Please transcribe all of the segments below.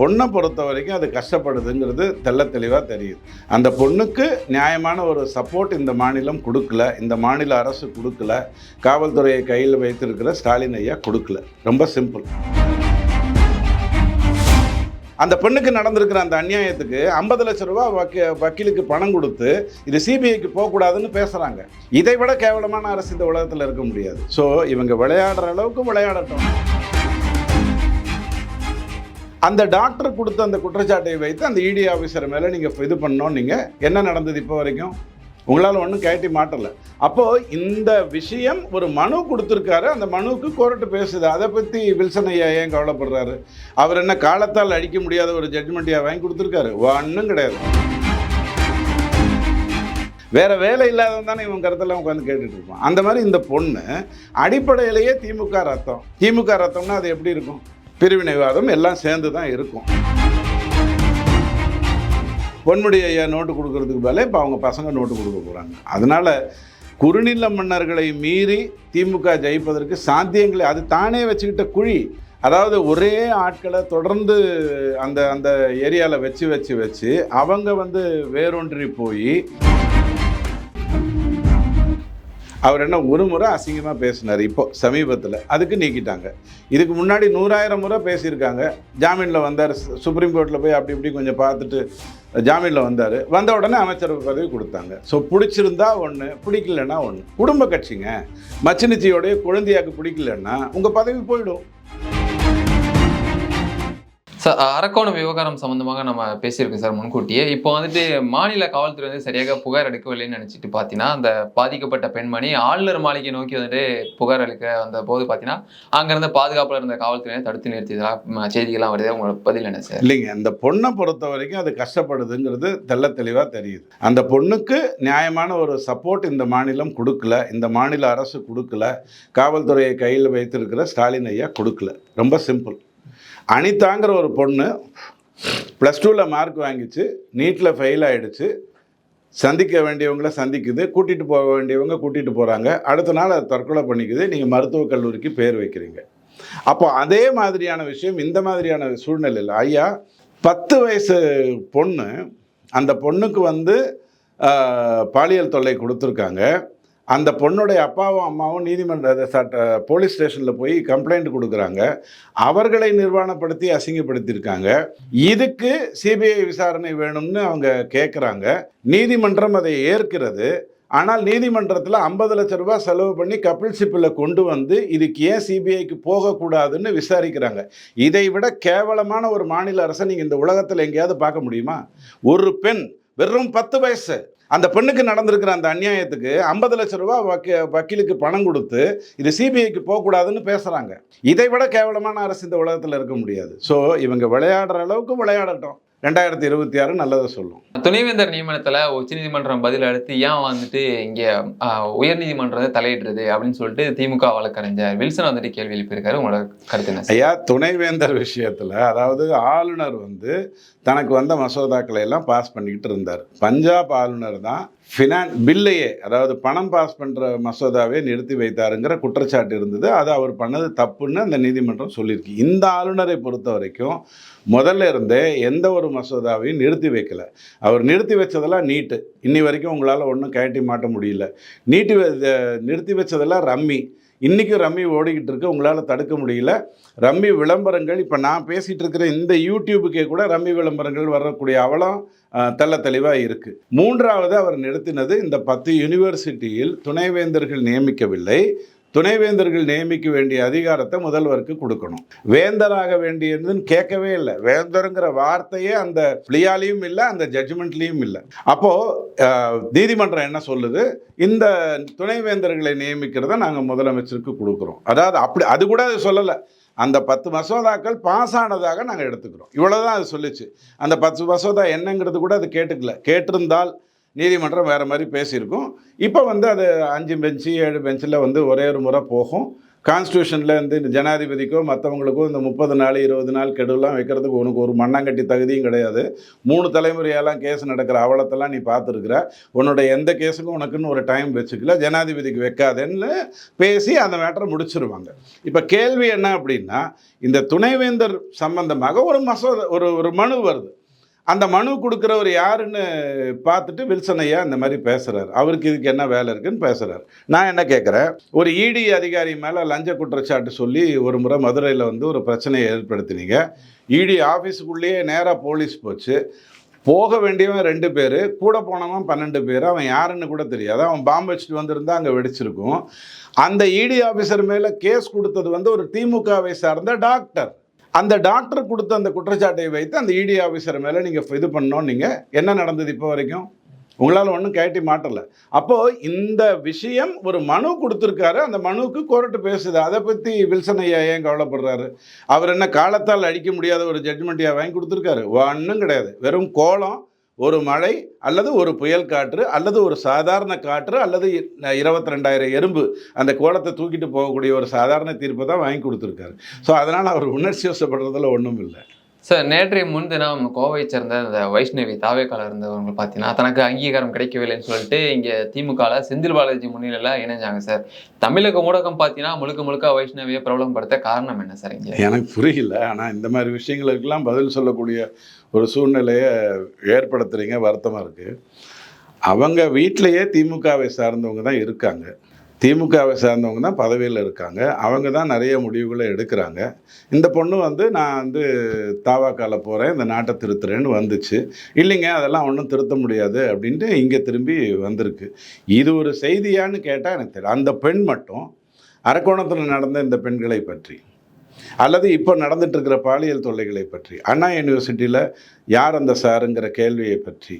பொண்ணை பொறுத்த வரைக்கும் அது கஷ்டப்படுதுங்கிறது தெள்ள தெளிவாக தெரியுது. அந்த பொண்ணுக்கு நியாயமான ஒரு சப்போர்ட் இந்த மாநிலம் கொடுக்கல இந்த மாநில அரசு கொடுக்கல காவல்துறையை கையில் வைத்திருக்கிற ஸ்டாலின் ஐயா கொடுக்கல. ரொம்ப சிம்பிள் அந்த பெண்ணுக்கு நடந்திருக்கிற அந்த அநியாயத்துக்கு ஐம்பது லட்ச ரூபா வக்கீ வக்கீலுக்கு பணம் கொடுத்து இது சிபிஐக்கு போகக்கூடாதுன்னு பேசுகிறாங்க இதை விட கேவலமான அரசு இந்த உலகத்தில் இருக்க முடியாது. ஸோ இவங்க விளையாடுற அளவுக்கு விளையாடட்டும். அந்த டாக்டர் கொடுத்த அந்த குற்றச்சாட்டை வைத்து அந்த இடி ஆஃபீஸர் மேலே நீங்கள் இது பண்ணோம். நீங்கள் என்ன நடந்தது இப்போ வரைக்கும்? உங்களால் ஒன்றும் கேட்டி மாட்டலை. அப்போது இந்த விஷயம் ஒரு மனு கொடுத்துருக்காரு. அந்த மனுவுக்கு கோர்ட்டு பேசுது. அதை பற்றி வில்சன் ஐயா ஏன் கவலைப்படுறாரு? அவர் என்ன காலத்தால் அடிக்க முடியாத ஒரு ஜட்ஜ்மெண்ட்டையாக வாங்கி கொடுத்துருக்காரு? ஒன்றும் கிடையாது. வேற வேலை இல்லாதவன் தானே இவன் கருத்தெல்லாம் உட்காந்து கேட்டுட்டு இருப்பான். அந்த மாதிரி இந்த பொண்ணு அடிப்படையிலேயே திமுக ரத்தம். திமுக ரத்தம்னா அது எப்படி இருக்கும்? பிரிவினைவாதம் எல்லாம் சேர்ந்து தான் இருக்கும். பொன்முடி ஐயா நோட்டு கொடுக்கறதுக்கு பதிலாக இப்போ அவங்க பசங்க நோட்டு கொடுக்க போகிறாங்க அதனால் குறுநில மன்னர்களை மீறி திமுக ஜெயிப்பதற்கு சாத்தியங்களை அது தானே வச்சுக்கிட்ட குழி. அதாவது ஒரே ஆட்களை தொடர்ந்து அந்த அந்த ஏரியாவில் வச்சு வச்சு வச்சு அவங்க வந்து வேரூன்றி போய் அவர் என்ன ஒரு முறை அசிங்கமாக பேசினார். இப்போது சமீபத்தில் அதுக்கு நீக்கிட்டாங்க. இதுக்கு முன்னாடி நூறாயிரம் முறை பேசியிருக்காங்க. ஜாமீனில் வந்தார். சு- சுப்ரீம் கோர்ட்டில் போய் அப்படி இப்படி கொஞ்சம் பார்த்துட்டு ஜாமீனில் வந்தார். வந்த உடனே அமைச்சர் பதவி கொடுத்தாங்க. ஸோ பிடிச்சிருந்தா ஒன்று பிடிக்கலன்னா ஒன்று குடும்ப கட்சிங்க. மச்சினிச்சியோடைய குழந்தையாக்கு பிடிக்கலன்னா உங்கள் பதவி போயிடும். சார் அரக்கோணம் விவகாரம் சம்மந்தமாக நம்ம பேசியிருக்கோம் சார் முன்கூட்டியே. இப்போ வந்துட்டு மாநில காவல்துறை வந்து சரியாக புகார் அளிக்கவில்லைன்னு நினச்சிட்டு பார்த்தீங்கன்னா அந்த பாதிக்கப்பட்ட பெண்மணி ஆளுநர் மாளிகை நோக்கி வந்துட்டு புகார் அளிக்க வந்த போது பார்த்தீங்கன்னா அங்கேருந்து பாதுகாப்பில் இருந்த காவல்துறையை தடுத்து நிறுத்தியதாக செய்திகள்லாம் வருது. உங்களோட பதில் என்ன சார்? இல்லைங்க அந்த பொண்ணை பொறுத்த வரைக்கும் அது கஷ்டப்படுதுங்கிறது தெள்ள தெளிவாக தெரியுது. அந்த பொண்ணுக்கு நியாயமான ஒரு சப்போர்ட் இந்த மாநிலம் கொடுக்கல இந்த மாநில அரசு கொடுக்கல காவல்துறையை கையில் வைத்திருக்கிற ஸ்டாலின் ஐயா கொடுக்கல. ரொம்ப சிம்பிள் அனிதாங்கிற ஒரு பொண்ணு ப்ளஸ் டூவில் மார்க் வாங்கிச்சு நீட்டில் ஃபெயில் ஆகிடுச்சு சந்திக்க வேண்டியவங்களை சந்திக்குது கூட்டிகிட்டு போக வேண்டியவங்க கூட்டிகிட்டு போகிறாங்க அடுத்த நாள் அதை தற்கொலை பண்ணிக்குது. நீங்கள் மருத்துவக் கல்லூரிக்கு பேர் வைக்கிறீங்க. அப்போ அதே மாதிரியான விஷயம் இந்த மாதிரியான சூழ்நிலையில் ஐயா பத்து வயசு பொண்ணு அந்த பொண்ணுக்கு வந்து பாலியல் தொல்லை கொடுத்துருக்காங்க. அந்த பொண்ணுடைய அப்பாவும் அம்மாவும் நீதிமன்ற சட்ட போலீஸ் ஸ்டேஷனில் போய் கம்ப்ளைண்ட் கொடுக்குறாங்க. அவர்களை நிர்வாணப்படுத்தி அசிங்கப்படுத்தியிருக்காங்க. இதுக்கு சிபிஐ விசாரணை வேணும்னு அவங்க கேட்குறாங்க நீதிமன்றம் அதை ஏற்கிறது. ஆனால் நீதிமன்றத்தில் ஐம்பது லட்ச ரூபாய் செலவு பண்ணி கபில் சிப்பில் கொண்டு வந்து இதுக்கு ஏன் சிபிஐக்கு போகக்கூடாதுன்னு விசாரிக்கிறாங்க. இதை விட கேவலமான ஒரு மாநில அரசை நீங்கள் இந்த உலகத்தில் எங்கேயாவது பார்க்க முடியுமா? ஒரு பெண் வெறும் பத்து வயசு அந்த பெண்ணுக்கு நடந்திருக்கிற அந்த அநியாயத்துக்கு ஐம்பது லட்ச ரூபா வக்கீ வக்கீலுக்கு பணம் கொடுத்து இது சிபிஐக்கு போகக்கூடாதுன்னு பேசுகிறாங்க இதை விட கேவலமான அரசு இந்த உலகத்தில் இருக்க முடியாது. ஸோ இவங்க விளையாடுற அளவுக்கு விளையாடட்டும். ரெண்டாயிரத்தி இருபத்தி ஆறு நல்லதை சொல்லும். துணைவேந்தர் நியமனத்துல உச்சநீதிமன்றம் பதில் அளித்து ஏன் வந்துட்டு இங்க வந்து தலையிடுறது அப்படின்னு சொல்லிட்டு திமுக வழக்கறிஞர் வில்சன் வந்துட்டு கேள்வி எழுப்பியிருக்காரு. உங்களோட கருத்து ஐயா துணைவேந்தர் விஷயத்தில் அதாவது ஆளுநர் வந்து தனக்கு வந்த மசோதாக்களை எல்லாம் பாஸ் பண்ணிக்கிட்டு இருந்தார். பஞ்சாப் ஆளுநர் தான் ஃபினான் பில்லையே அதாவது பணம் பாஸ் பண்ணுற மசோதாவே நிறுத்தி வைத்தாருங்கிற குற்றச்சாட்டு இருந்தது. அது அவர் பண்ணது தப்புன்னு அந்த நீதிமன்றம் சொல்லியிருக்கு. இந்த ஆளுநரை பொறுத்த வரைக்கும் முதல்ல இருந்தே எந்த ஒரு மசோதாவையும் நிறுத்தி வைக்கல. அவர் நிறுத்தி வச்சதெல்லாம் நீட்டு. இன்னி வரைக்கும் உங்களால் ஒன்றும் கேட்டி மாட்ட முடியல. நீட்டி நிறுத்தி வச்சதெல்லாம் ரம்மி. இன்றைக்கும் ரம்மி ஓடிக்கிட்டு இருக்கு. உங்களால் தடுக்க முடியல. ரம்மி விளம்பரங்கள் இப்போ நான் பேசிகிட்டு இருக்கிற இந்த யூடியூபுக்கே கூட ரம்மி விளம்பரங்கள் வரக்கூடிய அவலம் அஹ், தெள்ள தெளிவாக இருக்குது மூன்றாவது அவர் நிறுத்தினது இந்த பத்து யூனிவர்சிட்டியில் துணைவேந்தர்கள் நியமிக்கவில்லை. துணைவேந்தர்கள் நியமிக்க வேண்டிய அதிகாரத்தை முதல்வருக்கு கொடுக்கணும். வேந்தராக வேண்டியதுன்னு கேட்கவே இல்லை. வேந்தருங்கிற வார்த்தையே அந்த பிளியாலையும் இல்லை அந்த ஜட்ஜ்மெண்ட்லேயும் இல்லை. அப்போது நீதிமன்றம் என்ன சொல்லுது? இந்த துணைவேந்தர்களை நியமிக்கிறத நாங்கள் முதலமைச்சருக்கு கொடுக்குறோம். அதாவது அப்படி அது கூட அது சொல்லலை. அந்த பத்து மசோதாக்கள் பாஸ் ஆனதாக நாங்கள் எடுத்துக்கிறோம். இவ்வளோதான் அது சொல்லிச்சு. அந்த பத்து மசோதா என்னங்கிறது கூட அது கேட்டுக்கல. கேட்டிருந்தால் நீதிமன்றம் வேறு மாதிரி பேசியிருக்கும். இப்போ வந்து அது அஞ்சு பெஞ்சு ஏழு பெஞ்சில் வந்து ஒரே ஒரு முறை போகும். கான்ஸ்டியூஷனில் வந்து இந்த ஜனாதிபதிக்கோ மற்றவங்களுக்கோ இந்த முப்பது நாள் இருபது நாள் கெடுலாம் வைக்கிறதுக்கு உனக்கு ஒரு மண்ணாங்கட்டி தகுதியும் கிடையாது. மூணு தலைமுறையெல்லாம் கேஸ் நடக்கிற அவலத்தெல்லாம் நீ பார்த்துருக்குற. உன்னோட எந்த கேஸுக்கும் உனக்குன்னு ஒரு டைம் வச்சுக்கல. ஜனாதிபதிக்கு வைக்காதேன்னு பேசி அந்த மேட்டரை முடிச்சிருவாங்க. இப்போ கேள்வி என்ன அப்படின்னா இந்த துணைவேந்தர் சம்பந்தமாக ஒரு மசோதா ஒரு ஒரு மனு வருது. அந்த மனு கொடுக்குறவர் யாருன்னு பார்த்துட்டு வில்சன் ஐயா இந்த மாதிரி பேசுகிறார் அவருக்கு இதுக்கு என்ன வேலை இருக்குன்னு பேசுகிறார் நான் என்ன கேட்குறேன் ஒரு இடி அதிகாரி மேலே லஞ்ச குற்றச்சாட்டு சொல்லி ஒரு முறை மதுரையில் வந்து ஒரு பிரச்சனையை ஏற்படுத்தினீங்க. இடி ஆஃபீஸுக்குள்ளேயே நேராக போலீஸ் போச்சு. போக வேண்டியவன் ரெண்டு பேர் கூட போனவன் பன்னெண்டு பேர் அவன் யாருன்னு கூட தெரியாது. அவன் பாம்பு வச்சுட்டு வந்திருந்தா அங்கே வெடிச்சிருக்கும். அந்த இடி ஆஃபீஸர் மேலே கேஸ் கொடுத்தது வந்து ஒரு திமுகவை சார்ந்த டாக்டர். அந்த டாக்டர் கொடுத்த அந்த குற்றச்சாட்டை வைத்து அந்த இடி ஆஃபீஸர் மேலே நீங்கள் இது பண்ணோம் நீங்கள் என்ன நடந்தது இப்போ வரைக்கும்? உங்களால் ஒன்றும் கேட்டி மாட்டல. அப்போது இந்த விஷயம் ஒரு மனு கொடுத்துருக்காரு. அந்த மனுவுக்கு கோர்ட்டு பேசுது. அதை பற்றி வில்சன் ஐயா ஏன் கவலைப்படுறாரு? அவர் என்ன காலத்தால் அழிக்க முடியாத ஒரு ஜட்மெண்ட்டையாக வாங்கி கொடுத்துருக்காரு. ஒன்றும் கிடையாது. வெறும் கோலம் ஒரு மழை அல்லது ஒரு புயல் காற்று அல்லது ஒரு சாதாரண காற்று அல்லது இருபத்தி ரெண்டாயிரம் எறும்பு அந்த கோலத்தை தூக்கிட்டு போகக்கூடிய ஒரு சாதாரண தீர்ப்பை தான் வாங்கி கொடுத்துருக்காரு. ஸோ அதனால் அவர் உணர்ச்சி வசப்படுறதுல ஒன்றும் இல்லை. சார் நேற்றைய முன்தினம் கோவை சேர்ந்த இந்த வைஷ்ணவி தாவேக்கால இருந்தவங்க பார்த்தீங்கன்னா தனக்கு அங்கீகாரம் கிடைக்கவில்லைன்னு சொல்லிட்டு இங்கே திமுகவில் செந்தில் பாலாஜி முன்னிலையில் இணைஞ்சாங்க சார் தமிழக ஊடகம் பார்த்தீங்கன்னா முழுக்க முழுக்க வைஷ்ணவியை பிரபலப்படுத்த காரணம் என்ன சார் இங்கே? எனக்கு புரியல. ஆனால் இந்த மாதிரி விஷயங்களுக்கெல்லாம் பதில் சொல்லக்கூடிய ஒரு சூழ்நிலையை ஏற்படுத்துறீங்க வருத்தமாக இருக்குது அவங்க வீட்டிலேயே திமுகவை சார்ந்தவங்க தான் இருக்காங்க. திமுகவை சார்ந்தவங்க தான் பதவியில் இருக்காங்க. அவங்க தான் நிறைய முடிவுகளை எடுக்கிறாங்க. இந்த பொண்ணு வந்து நான் வந்து தாவாக்கால போகிறேன் இந்த நாட்டை திருத்துறேன்னு வந்துச்சு. இல்லைங்க அதெல்லாம் ஒன்றும் திருத்த முடியாது அப்படின்ட்டு இங்கே திரும்பி வந்திருக்கு. இது ஒரு செய்தியான்னு கேட்டால் எனக்கு தெரியல. அந்த பெண் மட்டும் அரக்கோணத்தில் நடந்த இந்த பெண்களை பற்றி. அல்லது இப்போ நடந்துட்டு இருக்கிற பாலியல் தொல்லைகளை பற்றி. அண்ணா யூனிவர்சிட்டியில் யார் அந்த சாருங்கிற கேள்வியை பற்றி.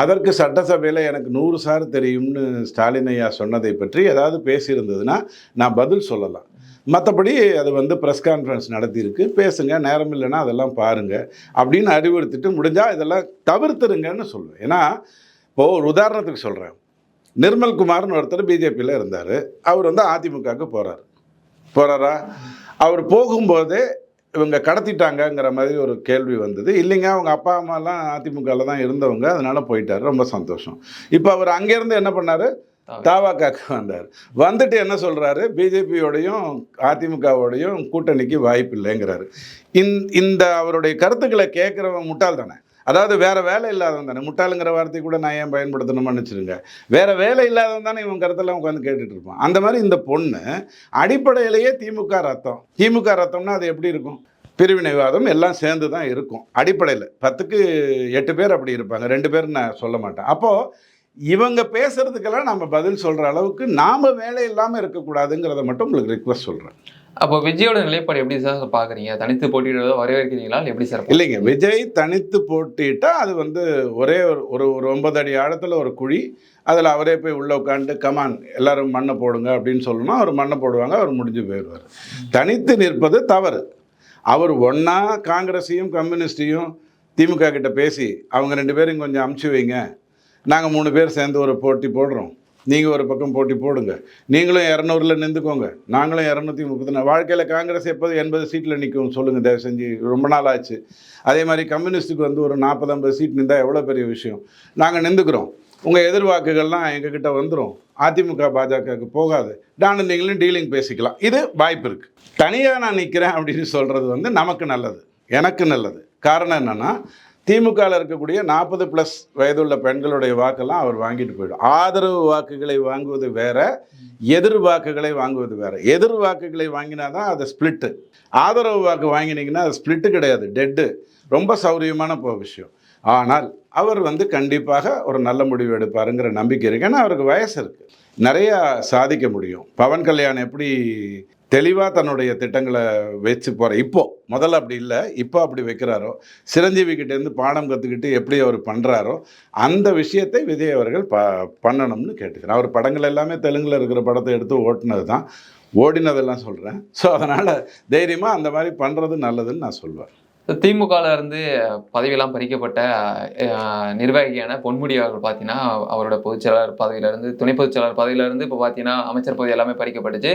அதற்கு சட்டசபையில் எனக்கு நூறு சார் தெரியும்னு ஸ்டாலின் ஐயா சொன்னதை பற்றி ஏதாவது பேசியிருந்ததுன்னா நான் பதில் சொல்லலாம். மற்றபடி அது வந்து ப்ரெஸ் கான்ஃபரன்ஸ் நடத்தியிருக்கு. பேசுங்க நேரம் இல்லைன்னா அதெல்லாம் பாருங்கள் அப்படின்னு அறிவுறுத்திட்டு முடிஞ்சால் இதெல்லாம் தவிர்த்துருங்கன்னு சொல்லுவேன். ஏன்னா இப்போது ஒரு உதாரணத்துக்கு சொல்கிறேன் நிர்மல் குமார்னு ஒருத்தர் பிஜேபியில் இருந்தார். அவர் வந்து அதிமுகவுக்கு போகிறார் போகிறாரா அவர் போகும்போதே இவங்க கடத்திட்டாங்கங்கிற மாதிரி ஒரு கேள்வி வந்தது. இல்லைங்க அவங்க அப்பா அம்மாலாம் அதிமுகவில் தான் இருந்தவங்க அதனால போயிட்டார். ரொம்ப சந்தோஷம். இப்போ அவர் அங்கேருந்து என்ன பண்ணார்? தாவாக்காக்கு வந்தார். வந்துட்டு என்ன சொல்கிறாரு பிஜேபியோடையும் அதிமுகவோடையும் கூட்டணிக்கு வாய்ப்பு இல்லைங்கிறாரு. இந் இந்த அவருடைய கருத்துக்களை கேட்குறவன் முட்டாள் தானே அதாவது வேற வேலை இல்லாதவன் தானே. முட்டாளுங்கிற வார்த்தை கூட நான் ஏன் பயன்படுத்தணும்னு நினச்சிருங்க. வேற வேலை இல்லாதவன் தானே இவன் கருத்தெல்லாம் உட்காந்து கேட்டுட்டு இருப்பான். அந்த மாதிரி இந்த பொண்ணு அடிப்படையிலேயே திமுக ரத்தம். திமுக ரத்தம்னா அது எப்படி இருக்கும்? பிரிவினைவாதம் எல்லாம் சேர்ந்து தான் இருக்கும். அடிப்படையில் பத்துக்கு எட்டு பேர் அப்படி இருப்பாங்க. ரெண்டு பேர் நான் சொல்ல மாட்டேன். அப்போது இவங்க பேசுறதுக்கெல்லாம் நம்ம பதில் சொல்கிற அளவுக்கு நாம் வேலை இல்லாமல் இருக்கக்கூடாதுங்கிறத மட்டும் உங்களுக்கு ரிக்வஸ்ட் சொல்கிறேன் அப்போ விஜயோட நிலைப்பாடு எப்படி சார்? பாக்குறீங்க தனித்து போட்டியிடுவதை வரவேற்கிறீங்களா? எப்படி சார்? இல்லைங்க. விஜய் தனித்து போட்டிட்டா அது வந்து ஒரே ஒரு ஒரு ஒரு ஒன்பது அடி ஆழத்தில் ஒரு குழி. அதில் அவரே போய் உள்ளே உட்காந்து கமான் எல்லாரும் மண்ணை போடுங்க அப்படின்னு சொல்லணும்னா அவர் மண்ணை போடுவாங்க அவர் முடிஞ்சு போயிடுவார். தனித்து நிற்பது தவறு. அவர் ஒன்றா காங்கிரஸையும் கம்யூனிஸ்டையும் திமுக கிட்ட பேசி அவங்க ரெண்டு பேரும் கொஞ்சம் அமுச்சு வைங்க. நாங்கள் மூணு பேர் சேர்ந்து ஒரு போட்டி போடுறோம். நீங்கள் ஒரு பக்கம் போட்டி போடுங்க. நீங்களும் இரநூறுல நின்றுக்கோங்க நாங்களும் இரநூத்தி முப்பத்தி நாலு. வாழ்க்கையில் காங்கிரஸ் எப்போது எண்பது சீட்டில் நிற்கும் சொல்லுங்கள் தயவு செஞ்சு ரொம்ப நாள் ஆச்சு அதே மாதிரி கம்யூனிஸ்ட்டுக்கு வந்து ஒரு நாற்பது ஐம்பது சீட் நின்றால் எவ்வளோ பெரிய விஷயம்? நாங்கள் நின்றுக்கிறோம் உங்கள் எதிர்வாக்குகள்லாம் எங்ககிட்ட வந்துடும் அதிமுக பாஜகவுக்கு போகாது. நான் நீங்களும் டீலிங் பேசிக்கலாம். இது வாய்ப்பு இருக்குது தனியாக நான் நிற்கிறேன் அப்படின்னு சொல்கிறது வந்து நமக்கு நல்லது. எனக்கு நல்லது. காரணம் என்னென்னா திமுகவில் இருக்கக்கூடிய நாற்பது ப்ளஸ் வயதுள்ள பெண்களுடைய வாக்கெல்லாம் அவர் வாங்கிட்டு போயிடும். ஆதரவு வாக்குகளை வாங்குவது வேற எதிர் வாக்குகளை வாங்குவது வேற. எதிர் வாக்குகளை வாங்கினா தான் அது ஸ்பிளிட்டு ஆதரவு வாக்கு வாங்கினீங்கன்னா அது ஸ்பிளிட்டு கிடையாது டெட்டு ரொம்ப சௌரியமான போ விஷயம். ஆனால் அவர் வந்து கண்டிப்பாக ஒரு நல்ல முடிவு எடுப்பாருங்கிற நம்பிக்கை இருக்கு. ஏன்னா அவருக்கு வயசு இருக்குது நிறையா சாதிக்க முடியும். பவன் கல்யாண் எப்படி தெளிவாக தன்னுடைய திட்டங்களை வச்சு போகிற இப்போ முதல்ல அப்படி இல்லை இப்போ அப்படி வைக்கிறாரோ சிரஞ்சீவி கிட்டேருந்து பாடம் கற்றுக்கிட்டு எப்படி அவர் பண்ணுறாரோ அந்த விஷயத்தை விஜய் அவர்கள் ப பண்ணணும்னு கேட்டுக்கிறேன் அவர் படங்கள் எல்லாமே தெலுங்கில் இருக்கிற படத்தை எடுத்து ஓட்டினது தான் ஓடினதெல்லாம் சொல்கிறேன் ஸோ அதனால் தைரியமாக அந்த மாதிரி பண்ணுறது நல்லதுன்னு நான் சொல்வேன். திமுகல இருந்து பதவியெல்லாம் பறிக்கப்பட்ட நிர்வாகியான பொன்முடி அவர்கள் பார்த்தீங்கன்னா அவரோட பொதுச்செயலாளர் பதவியில இருந்து துணை பொதுச்செயலாளர் பதவியில இருந்து இப்போ பார்த்தீங்கன்னா அமைச்சர் பதவி எல்லாமே பறிக்கப்பட்டுச்சு.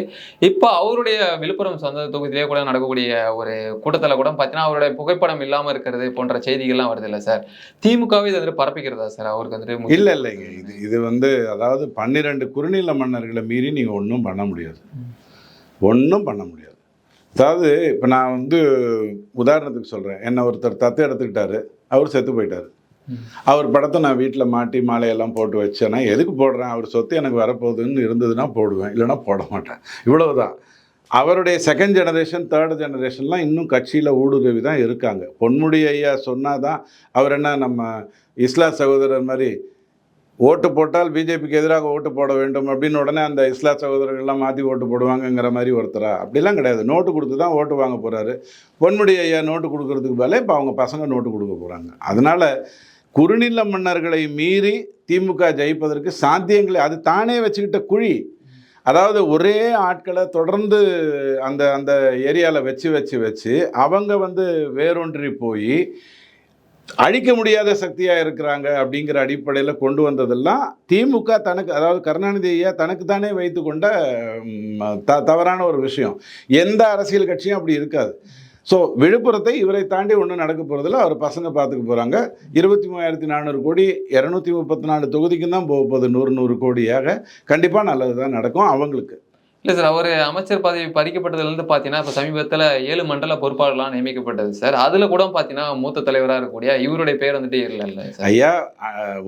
இப்போ அவருடைய விழுப்புரம் சொந்த தொகுதியிலே கூட நடக்கக்கூடிய ஒரு கூட்டத்தில் கூட பார்த்தீங்கன்னா அவருடைய புகைப்படம் இல்லாமல் இருக்கிறது போன்ற செய்திகள்லாம் வருது இல்லை சார்? திமுகவே இதை வந்துட்டு பரப்பிக்கிறதா சார்? அவருக்கு வந்துட்டு இல்லை இல்லைங்க இது இது வந்து அதாவது பன்னிரெண்டு குறுநில மன்னர்களை மீறி நீங்கள் ஒன்றும் பண்ண முடியாது. ஒன்றும் பண்ண முடியாது. அதாவது இப்போ நான் வந்து உதாரணத்துக்கு சொல்கிறேன் என்னை ஒருத்தர் தத்து எடுத்துக்கிட்டாரு. அவர் செத்து போயிட்டார். அவர் படத்தை நான் வீட்டில் மாட்டி மாலையெல்லாம் போட்டு வச்சேன்னா எதுக்கு போடுறேன்? அவர் சொத்து எனக்கு வரப்போகுதுன்னு இருந்ததுன்னா போடுவேன். இல்லைன்னா போட மாட்டேன். இவ்வளவுதான். அவருடைய செகண்ட் ஜெனரேஷன் தேர்ட் ஜெனரேஷன்லாம் இன்னும் கட்சியில் ஊடுருவி தான் இருக்காங்க. பொன்முடி ஐயா சொன்னாதான் அவர் என்ன நம்ம இஸ்லா சகோதரர் மாதிரி ஓட்டு போட்டால் பிஜேபிக்கு எதிராக ஓட்டு போட வேண்டும் அப்படின்னு உடனே அந்த இஸ்லா சகோதரர்கள்லாம் மாற்றி ஓட்டு போடுவாங்கங்கிற மாதிரி ஒருத்தரா? அப்படிலாம் கிடையாது. நோட்டு கொடுத்து தான் ஓட்டு வாங்க போகிறாரு பொன்முடி ஐயா நோட்டு கொடுக்கறதுக்கு பதிலே இப்போ அவங்க பசங்க நோட்டு கொடுக்க போகிறாங்க அதனால் குறுநில மன்னர்களை மீறி திமுக ஜெயிப்பதற்கு சாத்தியங்களை அது தானே வச்சுக்கிட்ட குழி. அதாவது ஒரே ஆட்களை தொடர்ந்து அந்த அந்த ஏரியாவில் வச்சு வச்சு வச்சு அவங்க வந்து வேரூன்றி போய் அழிக்க முடியாத சக்தியாக இருக்கிறாங்க அப்படிங்கிற அடிப்படையில் கொண்டு வந்ததெல்லாம் திமுக தனக்கு அதாவது கருணாநிதி ஐயா தனக்கு தானே வைத்து கொண்ட த தவறான ஒரு விஷயம். எந்த அரசியல் கட்சியும் அப்படி இருக்காது. ஸோ விழுப்புரத்தை இவரை தாண்டி ஒன்றும் நடக்க போகிறதில்ல அவர் பசங்க பார்த்துக்க போகிறாங்க இருபத்தி மூவாயிரத்தி நானூறு கோடி இரநூத்தி முப்பத்தி நாலு தொகுதிக்கும் தான் போக போகுது நூறு நூறு கோடியாக. கண்டிப்பாக நல்லது தான் நடக்கும் அவங்களுக்கு. இல்லை சார் அவர் அமைச்சர் பதவி பறிக்கப்பட்டதுலேருந்து பார்த்தீங்கன்னா இப்போ சமீபத்தில் ஏழு மண்டல பொறுப்பாளர்களாக நியமிக்கப்பட்டது சார். அதில் கூட பார்த்தீங்கன்னா மூத்த தலைவராக இருக்கக்கூடிய இவருடைய பேர் வந்துட்டு இல்லை இல்லை ஐயா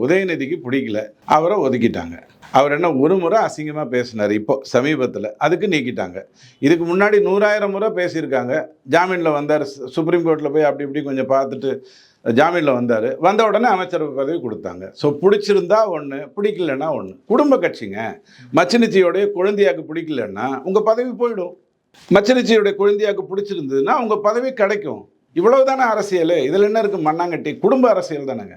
உதயநிதிக்கு பிடிக்கல. அவரை ஒதுக்கிட்டாங்க. அவர் என்ன ஒரு முறை அசிங்கமாக பேசினார். இப்போ சமீபத்தில் அதுக்கு நீக்கிட்டாங்க. இதுக்கு முன்னாடி நூறாயிரம் முறை பேசியிருக்காங்க. ஜாமீனில் வந்தார். சு- சுப்ரீம் கோர்ட்டில் போய் அப்படி இப்படி கொஞ்சம் பார்த்துட்டு ஜாமீனில் வந்தார். வந்த உடனே அமைச்சர் பதவி கொடுத்தாங்க. ஸோ பிடிச்சிருந்தா ஒன்று பிடிக்கலன்னா ஒன்று குடும்ப கட்சிங்க. மச்சினிச்சியோடைய குழந்தையாக்கு பிடிக்கலன்னா உங்கள் பதவி போயிடும். மச்சினிச்சியோடைய குழந்தையாக்கு பிடிச்சிருந்ததுன்னா உங்கள் பதவி கிடைக்கும். இவ்வளவு தானே அரசியல்? இதில் என்ன இருக்குது மண்ணாங்கட்டி. குடும்ப அரசியல் தானேங்க.